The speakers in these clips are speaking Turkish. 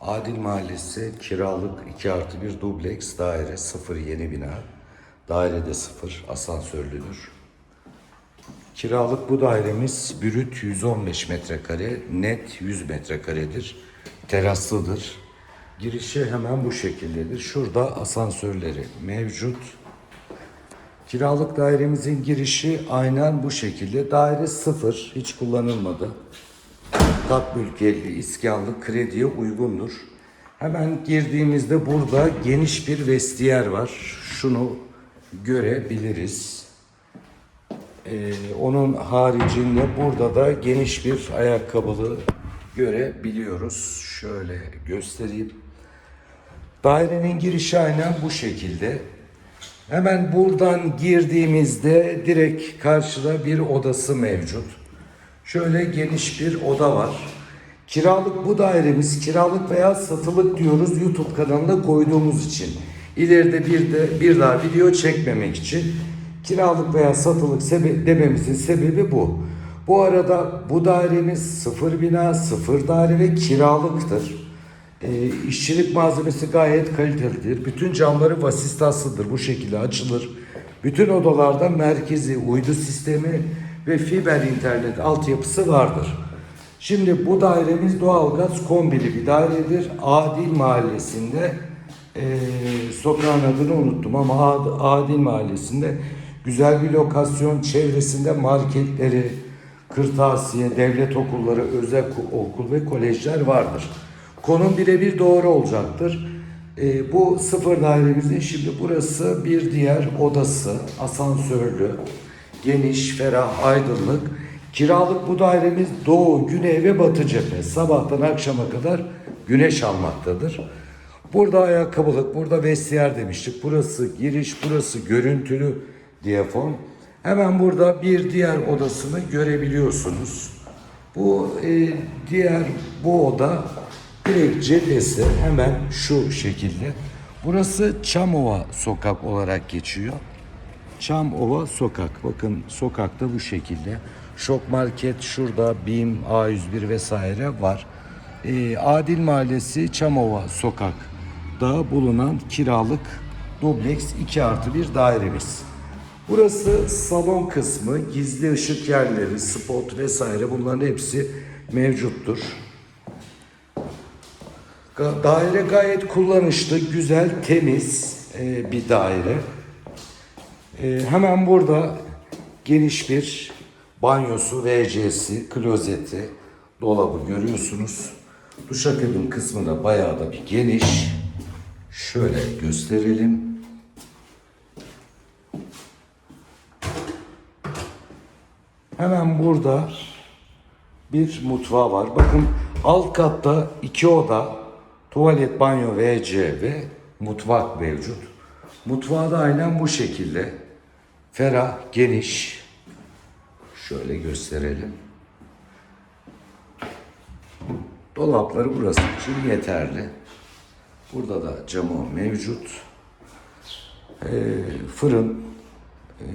Adil Mahallesi kiralık 2 artı 1 dubleks daire 0 yeni bina. Dairede 0 asansörlüdür. Kiralık bu dairemiz brüt 115 metrekare, net 100 metrekaredir. Teraslıdır. Girişi hemen bu şekildedir. Şurada asansörleri mevcut. Kiralık dairemizin girişi aynen bu şekilde. Daire sıfır, hiç kullanılmadı. Kat mülkiyetli, iskanlı, krediye uygundur. Hemen girdiğimizde burada geniş bir vestiyer var. Şunu görebiliriz. Ee, onun haricinde burada da geniş bir ayakkabılı görebiliyoruz. Şöyle göstereyim. Dairenin girişi aynen bu şekilde. Hemen buradan girdiğimizde direkt karşıda bir odası mevcut. Şöyle geniş bir oda var. Kiralık bu dairemiz kiralık veya satılık diyoruz YouTube kanalına koyduğumuz için. İleride bir de bir daha video çekmemek için kiralık veya satılık sebe- dememizin sebebi bu. Bu arada bu dairemiz sıfır bina, sıfır daire ve kiralıktır. E, işçilik malzemesi gayet kalitelidir. Bütün camları vasistasıdır. Bu şekilde açılır. Bütün odalarda merkezi uydu sistemi ve fiber internet altyapısı vardır. Şimdi bu dairemiz doğalgaz kombili bir dairedir. Adil Mahallesi'nde e, sokağın adını unuttum ama Ad- Adil Mahallesi'nde güzel bir lokasyon çevresinde marketleri, kırtasiye, devlet okulları, özel ku- okul ve kolejler vardır. Konum birebir doğru olacaktır. Ee, bu sıfır dairemizin şimdi burası bir diğer odası, asansörlü, geniş, ferah, aydınlık. Kiralık bu dairemiz doğu, güney ve batı cephe. Sabahtan akşama kadar güneş almaktadır. Burada ayakkabılık, burada vestiyer demiştik. Burası giriş, burası görüntülü diyafon. Hemen burada bir diğer odasını görebiliyorsunuz. Bu e, diğer bu oda direkt cephesi hemen şu şekilde. Burası Çamova sokak olarak geçiyor. Çamova sokak. Bakın sokakta bu şekilde. Şok Market şurada, BİM, A101 vesaire var. Ee, Adil Mahallesi Çamova sokakta bulunan kiralık dubleks 2 artı 1 dairemiz. Burası salon kısmı, gizli ışık yerleri, spot vesaire bunların hepsi mevcuttur. Daire gayet kullanışlı, güzel, temiz e, bir daire. E, hemen burada geniş bir banyosu, WC'si, klozeti, dolabı görüyorsunuz. Duşakabin kısmı da bayağı da bir geniş. Şöyle gösterelim. Hemen burada bir mutfağı var. Bakın alt katta iki oda, tuvalet, banyo, WC ve mutfak mevcut. Mutfağı da aynen bu şekilde. Ferah, geniş. Şöyle gösterelim. Dolapları burası için yeterli. Burada da camı mevcut. Ee, fırın, e,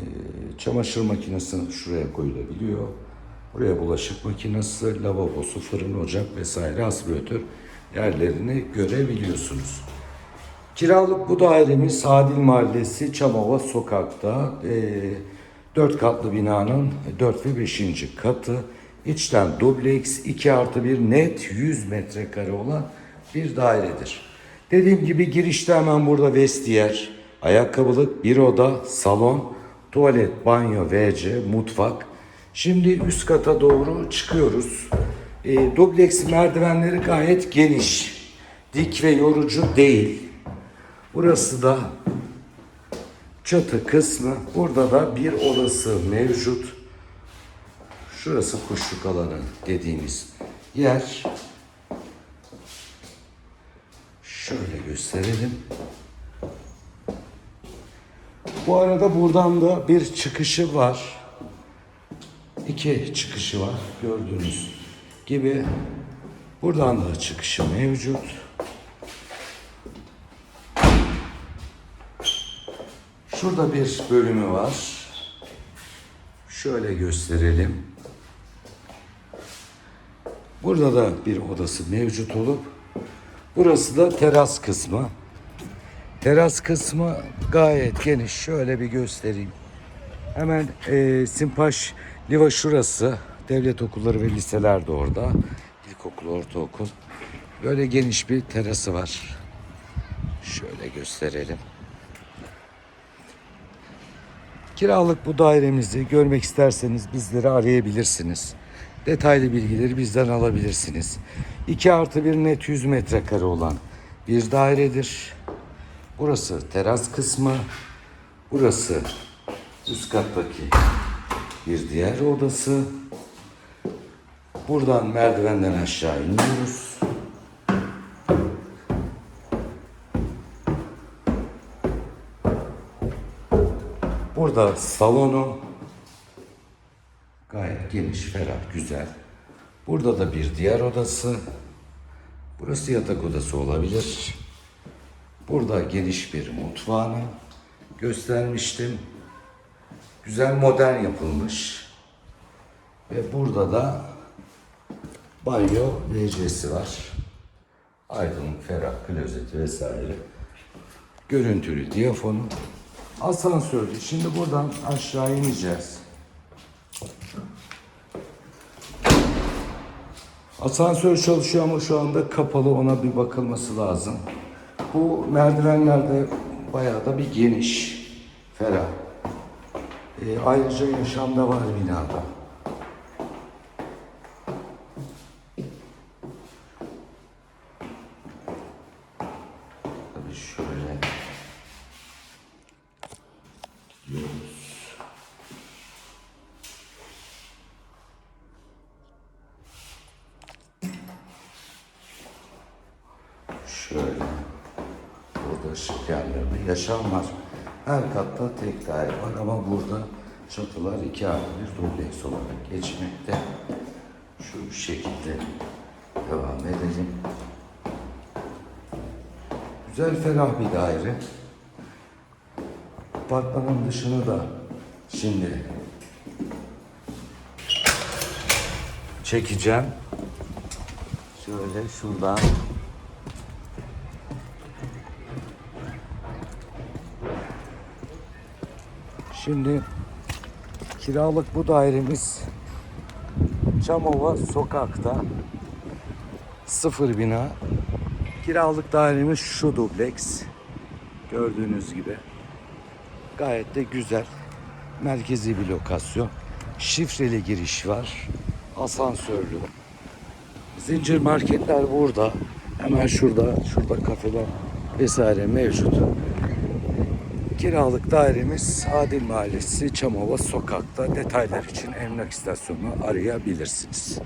çamaşır makinesi şuraya koyulabiliyor. Buraya bulaşık makinesi, lavabosu, fırın, ocak vesaire aspiratör yerlerini görebiliyorsunuz. Kiralık bu dairemiz Adil Mahallesi Çamova Sokak'ta. E, 4 katlı binanın 4 ve 5. katı. İçten dubleks 2 artı 1 net 100 metrekare olan bir dairedir. Dediğim gibi girişte hemen burada vestiyer, ayakkabılık, bir oda, salon, tuvalet, banyo, WC, mutfak. Şimdi üst kata doğru çıkıyoruz. E, dubleks merdivenleri gayet geniş. Dik ve yorucu değil. Burası da çatı kısmı. Burada da bir odası mevcut. Şurası kuşluk alanı dediğimiz yer. Şöyle gösterelim. Bu arada buradan da bir çıkışı var. İki çıkışı var gördüğünüz gibi. Buradan da çıkışı mevcut. Şurada bir bölümü var. Şöyle gösterelim. Burada da bir odası mevcut olup Burası da teras kısmı. Teras kısmı gayet geniş. Şöyle bir göstereyim. Hemen e, Simpaş Liva şurası. Devlet okulları ve liseler de orada. İlkokul, ortaokul. Böyle geniş bir terası var. Şöyle gösterelim. Kiralık bu dairemizi görmek isterseniz bizleri arayabilirsiniz. Detaylı bilgileri bizden alabilirsiniz. 2 artı 1 net 100 metrekare olan bir dairedir. Burası teras kısmı. Burası üst kattaki bir diğer odası. Buradan merdivenden aşağı iniyoruz. Burada salonu gayet geniş, ferah, güzel. Burada da bir diğer odası. Burası yatak odası olabilir. Burada geniş bir mutfağını göstermiştim. Güzel modern yapılmış. Ve burada da banyo WC'si var. Aydınlık, ferah, klozeti vesaire. Görüntülü diyafonu. Asansörlü. Şimdi buradan aşağı ineceğiz. Asansör çalışıyor ama şu anda kapalı. Ona bir bakılması lazım. Bu merdivenlerde bayağı da bir geniş, ferah. Ee, ayrıca yaşamda var binada. Şöyle. Burada ışık yerlerinde yaşam. Her katta tek daire var ama burada çatılar iki artı bir dubleks olarak geçmekte. Şu şekilde devam edelim. Güzel ferah bir daire. Apartmanın dışını da şimdi çekeceğim. Şöyle şuradan. Şimdi kiralık bu dairemiz Çamova sokakta sıfır bina. Kiralık dairemiz şu dubleks. Gördüğünüz gibi. Gayet de güzel. Merkezi bir lokasyon. Şifreli giriş var. Asansörlü. Zincir marketler burada. Hemen şurada, şurada kafeler vesaire mevcut. Kiralık dairemiz Adil Mahallesi Çamova Sokak'ta. Detaylar için emlak istasyonunu arayabilirsiniz.